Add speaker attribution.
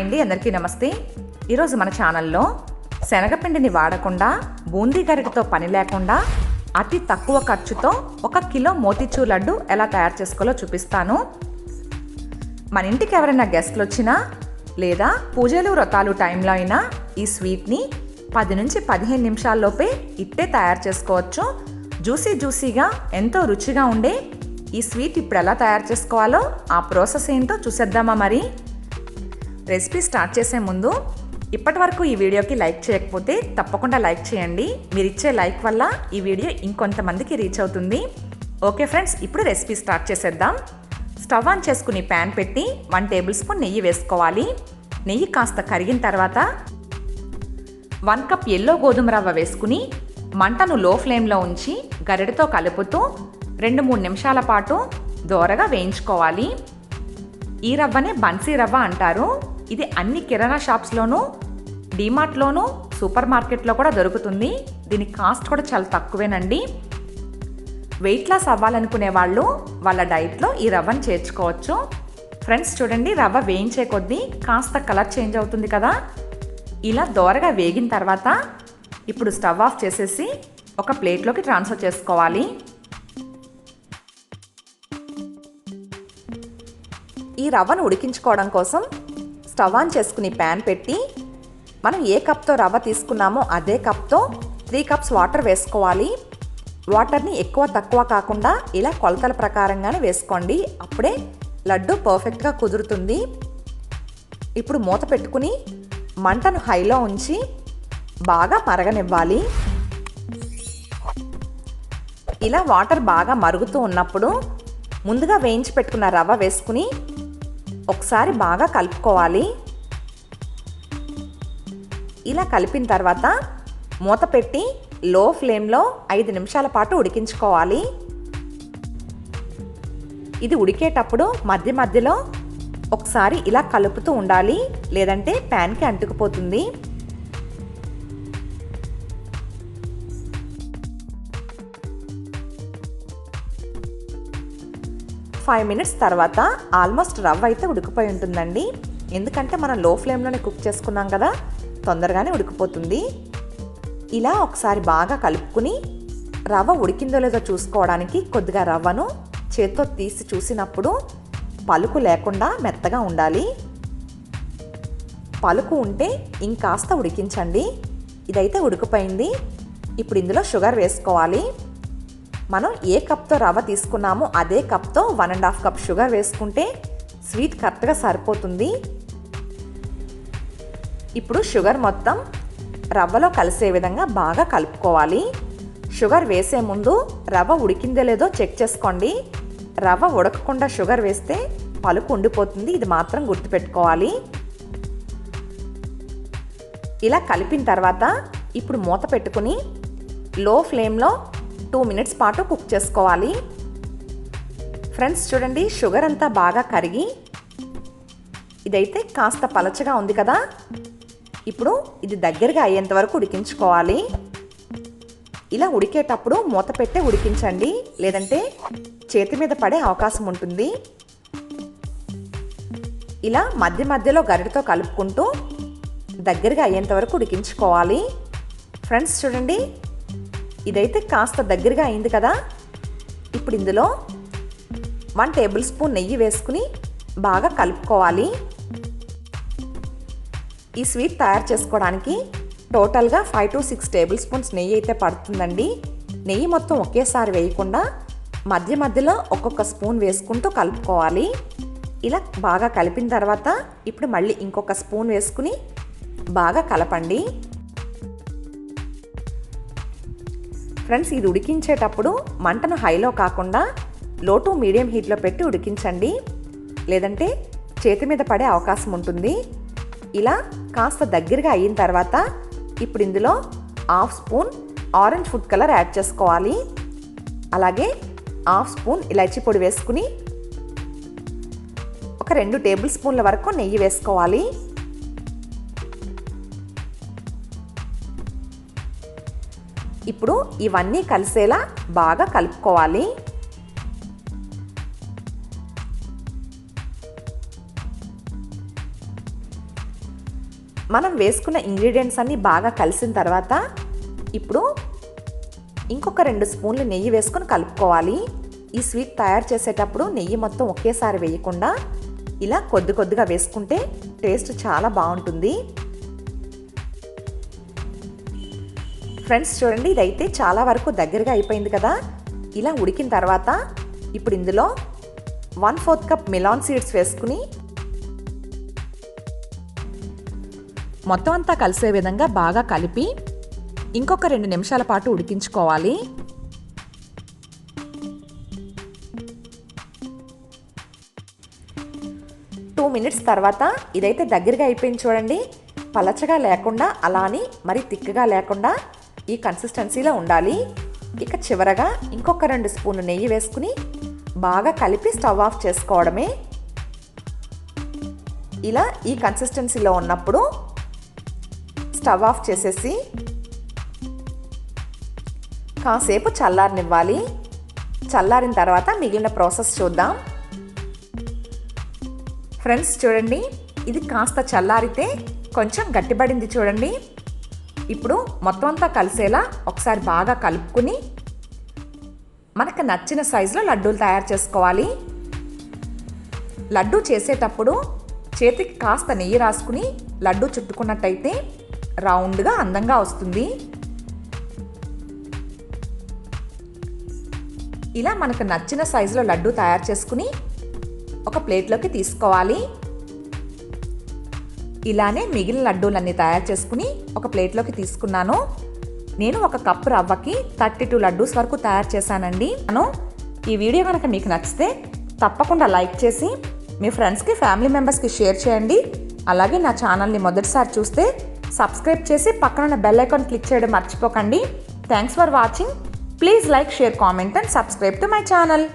Speaker 1: Hi అండి అందరికీ నమస్తే. ఈరోజు మన ఛానల్లో శనగపిండిని వాడకుండా బూందీ గరిటతో పని లేకుండా అతి తక్కువ ఖర్చుతో ఒక కిలో మోతిచూర్ లడ్డు ఎలా తయారు చేసుకోవాలో చూపిస్తాను. మన ఇంటికి ఎవరైనా గెస్ట్లు వచ్చినా లేదా పూజలు వ్రతాలు టైంలో అయినా ఈ స్వీట్ని పది నుంచి పదిహేను నిమిషాల్లోపే ఇట్టే తయారు చేసుకోవచ్చు. జ్యూసీ జ్యూసీగా ఎంతో రుచిగా ఉండే ఈ స్వీట్ ఇప్పుడు ఎలా తయారు చేసుకోవాలో ఆ ప్రాసెస్ ఏంటో చూసేద్దామా మరి? రెసిపీ స్టార్ట్ చేసే ముందు ఇప్పటి వరకు ఈ వీడియోకి లైక్ చేయకపోతే తప్పకుండా లైక్ చేయండి. మీరు ఇచ్చే లైక్ వల్ల ఈ వీడియో ఇంకొంతమందికి రీచ్ అవుతుంది. ఓకే ఫ్రెండ్స్ ఇప్పుడు రెసిపీ స్టార్ట్ చేసేద్దాం. స్టవ్ ఆన్ చేసుకుని ప్యాన్ పెట్టి వన్ టేబుల్ స్పూన్ నెయ్యి వేసుకోవాలి. నెయ్యి కాస్త కరిగిన తర్వాత వన్ కప్ ఎల్లో గోధుమ రవ్వ వేసుకుని మంటను లో ఫ్లేమ్లో ఉంచి గరిటతో కలుపుతూ రెండు మూడు నిమిషాల పాటు దోరగా వేయించుకోవాలి. ఈ రవ్వనే బన్సీ రవ్వ అంటారు. ఇది అన్ని కిరాణా షాప్స్లోనూ డీమార్ట్లోనూ సూపర్ మార్కెట్లో కూడా దొరుకుతుంది. దీని కాస్ట్ కూడా చాలా తక్కువేనండి. వెయిట్ లాస్ అవ్వాలనుకునే వాళ్ళు వాళ్ళ డైట్లో ఈ రవ్వను చేర్చుకోవచ్చు. ఫ్రెండ్స్ చూడండి రవ్వ వేయించే కొద్దీ కాస్త కలర్ చేంజ్ అవుతుంది కదా. ఇలా దోరగా వేగిన తర్వాత ఇప్పుడు స్టవ్ ఆఫ్ చేసేసి ఒక ప్లేట్లోకి ట్రాన్స్ఫర్ చేసుకోవాలి. ఈ రవ్వను ఉడికించుకోవడం కోసం స్టవ్ ఆన్ చేసుకుని ప్యాన్ పెట్టి మనం ఏ కప్తో రవ్వ తీసుకున్నామో అదే కప్తో త్రీ కప్స్ వాటర్ వేసుకోవాలి. వాటర్ని ఎక్కువ తక్కువ కాకుండా ఇలా కొలతల ప్రకారంగానే వేసుకోండి. అప్పుడే లడ్డు పర్ఫెక్ట్గా కుదురుతుంది. ఇప్పుడు మూత పెట్టుకుని మంటను హైలో ఉంచి బాగా మరగనివ్వాలి. ఇలా వాటర్ బాగా మరుగుతూ ఉన్నప్పుడు ముందుగా వేయించి పెట్టుకున్న రవ్వ వేసుకుని ఒకసారి బాగా కలుపుకోవాలి. ఇలా కలిపిన తర్వాత మూత పెట్టి లో ఫ్లేమ్లో ఐదు నిమిషాల పాటు ఉడికించుకోవాలి. ఇది ఉడికేటప్పుడు మధ్య మధ్యలో ఒకసారి ఇలా కలుపుతూ ఉండాలి. లేదంటే ప్యాన్కి అంటుకుపోతుంది. ఫైవ్ మినిట్స్ తర్వాత ఆల్మోస్ట్ రవ్వ అయితే ఉడికిపోయి ఉంటుందండి. ఎందుకంటే మనం లో ఫ్లేమ్లోనే కుక్ చేసుకున్నాం కదా తొందరగానే ఉడికిపోతుంది. ఇలా ఒకసారి బాగా కలుపుకుని రవ్వ ఉడికిందో లేదో చూసుకోవడానికి కొద్దిగా రవ్వను చేత్తో తీసి చూసినప్పుడు పలుకు లేకుండా మెత్తగా ఉండాలి. పలుకు ఉంటే ఇంకాస్త ఉడికించండి. ఇదైతే ఉడికిపోయింది. ఇప్పుడు ఇందులో షుగర్ వేసుకోవాలి. మనం ఏ కప్తో రవ్వ తీసుకున్నామో అదే కప్తో one and half cup sugar వేసుకుంటే స్వీట్ కరెక్ట్గా సరిపోతుంది. ఇప్పుడు షుగర్ మొత్తం రవ్వలో కలిసే విధంగా బాగా కలుపుకోవాలి. షుగర్ వేసే ముందు రవ్వ ఉడికిందో లేదో చెక్ చేసుకోండి. రవ్వ ఉడకకుండా షుగర్ వేస్తే పలుకు ఉండిపోతుంది. ఇది మాత్రం గుర్తుపెట్టుకోవాలి. ఇలా కలిపిన తర్వాత ఇప్పుడు మూత పెట్టుకుని లో ఫ్లేమ్లో టూ మినిట్స్ పాటు కుక్ చేసుకోవాలి. ఫ్రెండ్స్ చూడండి షుగర్ అంతా బాగా కరిగి ఇదైతే కాస్త పలచగా ఉంది కదా. ఇప్పుడు ఇది దగ్గరగా అయ్యేంత వరకు ఉడికించుకోవాలి. ఇలా ఉడికేటప్పుడు మూత పెట్టే ఉడికించండి. లేదంటే చేతి మీద పడే అవకాశం ఉంటుంది. ఇలా మధ్య మధ్యలో గరిటతో కలుపుకుంటూ దగ్గరగా అయ్యేంత వరకు ఉడికించుకోవాలి. ఫ్రెండ్స్ చూడండి ఇదైతే కాస్త దగ్గరగా అయింది కదా. ఇప్పుడు ఇందులో వన్ టేబుల్ స్పూన్ నెయ్యి వేసుకుని బాగా కలుపుకోవాలి. ఈ స్వీట్ తయారు చేసుకోవడానికి టోటల్గా five to six tablespoons నెయ్యి అయితే పడుతుందండి. నెయ్యి మొత్తం ఒకేసారి వేయకుండా మధ్య మధ్యలో ఒక్కొక్క స్పూన్ వేసుకుంటూ కలుపుకోవాలి. ఇలా బాగా కలిపిన తర్వాత ఇప్పుడు మళ్ళీ ఇంకొక స్పూన్ వేసుకుని బాగా కలపండి. ఫ్రెండ్స్ ఇది ఉడికించేటప్పుడు మంటను హైలో కాకుండా లో టు మీడియం హీట్లో పెట్టి ఉడికించండి. లేదంటే చేతి మీద పడే అవకాశం ఉంటుంది. ఇలా కాస్త దగ్గరగా అయిన తర్వాత ఇప్పుడు ఇందులో half spoon orange food colour add చేసుకోవాలి. అలాగే హాఫ్ స్పూన్ ఇలాచీ పొడి వేసుకుని ఒక రెండు టేబుల్ స్పూన్ల వరకు నెయ్యి వేసుకోవాలి. ఇప్పుడు ఇవన్నీ కలిసేలా బాగా కలుపుకోవాలి. మనం వేసుకున్న ఇంగ్రీడియంట్స్ అన్నీ బాగా కలిసిన తర్వాత ఇప్పుడు ఇంకొక రెండు స్పూన్లు నెయ్యి వేసుకొని కలుపుకోవాలి. ఈ స్వీట్ తయారు చేసేటప్పుడు నెయ్యి మొత్తం ఒకేసారి వేయకుండా ఇలా కొద్ది కొద్దిగా వేసుకుంటే టేస్ట్ చాలా బాగుంటుంది. ఫ్రెండ్స్ చూడండి ఇదైతే చాలా వరకు దగ్గరగా అయిపోయింది కదా. ఇలా ఉడికిన తర్వాత ఇప్పుడు ఇందులో one fourth cup melon seeds వేసుకుని మొత్తం అంతా కలిసే విధంగా బాగా కలిపి ఇంకొక రెండు నిమిషాల పాటు ఉడికించుకోవాలి. టూ మినిట్స్ తర్వాత ఇదైతే దగ్గరగా అయిపోయింది చూడండి. పలచగా లేకుండా అలా అని మరి తిక్కగా లేకుండా ఈ కన్సిస్టెన్సీలో ఉండాలి. ఇక చివరగా ఇంకొక రెండు స్పూన్లు నెయ్యి వేసుకుని బాగా కలిపి స్టవ్ ఆఫ్ చేసుకోవడమే. ఇలా ఈ కన్సిస్టెన్సీలో ఉన్నప్పుడు స్టవ్ ఆఫ్ చేసేసి కాసేపు చల్లారనివ్వాలి. చల్లారిన తర్వాత మిగిలిన ప్రాసెస్ చూద్దాం. ఫ్రెండ్స్ చూడండి ఇది కాస్త చల్లారితే కొంచెం గట్టిపడింది చూడండి. ఇప్పుడు మొత్తం అంతా కలిసేలా ఒకసారి బాగా కలుపుకుని మనకు నచ్చిన సైజులో లడ్డూలు తయారు చేసుకోవాలి. లడ్డు చేసేటప్పుడు చేతికి కాస్త నెయ్యి రాసుకుని లడ్డు చుట్టుకున్నట్టయితే రౌండ్గా అందంగా వస్తుంది. ఇలా మనకు నచ్చిన సైజులో లడ్డు తయారు చేసుకుని ఒక ప్లేట్లోకి తీసుకోవాలి. ఇలానే మిగిలిన లడ్డూలన్నీ తయారు చేసుకుని ఒక ప్లేట్లోకి తీసుకున్నాను. నేను ఒక కప్పు రవ్వకి థర్టీ టూ లడ్డూస్ వరకు తయారు చేశానండి. నేను ఈ వీడియో కనుక మీకు నచ్చితే తప్పకుండా లైక్ చేసి మీ ఫ్రెండ్స్కి ఫ్యామిలీ మెంబర్స్కి షేర్ చేయండి. అలాగే నా ఛానల్ని మొదటిసారి చూస్తే సబ్స్క్రైబ్ చేసి పక్కన బెల్ ఐకాన్ క్లిక్ చేయడం మర్చిపోకండి. Thanks for watching. Please like share comment and subscribe to my channel.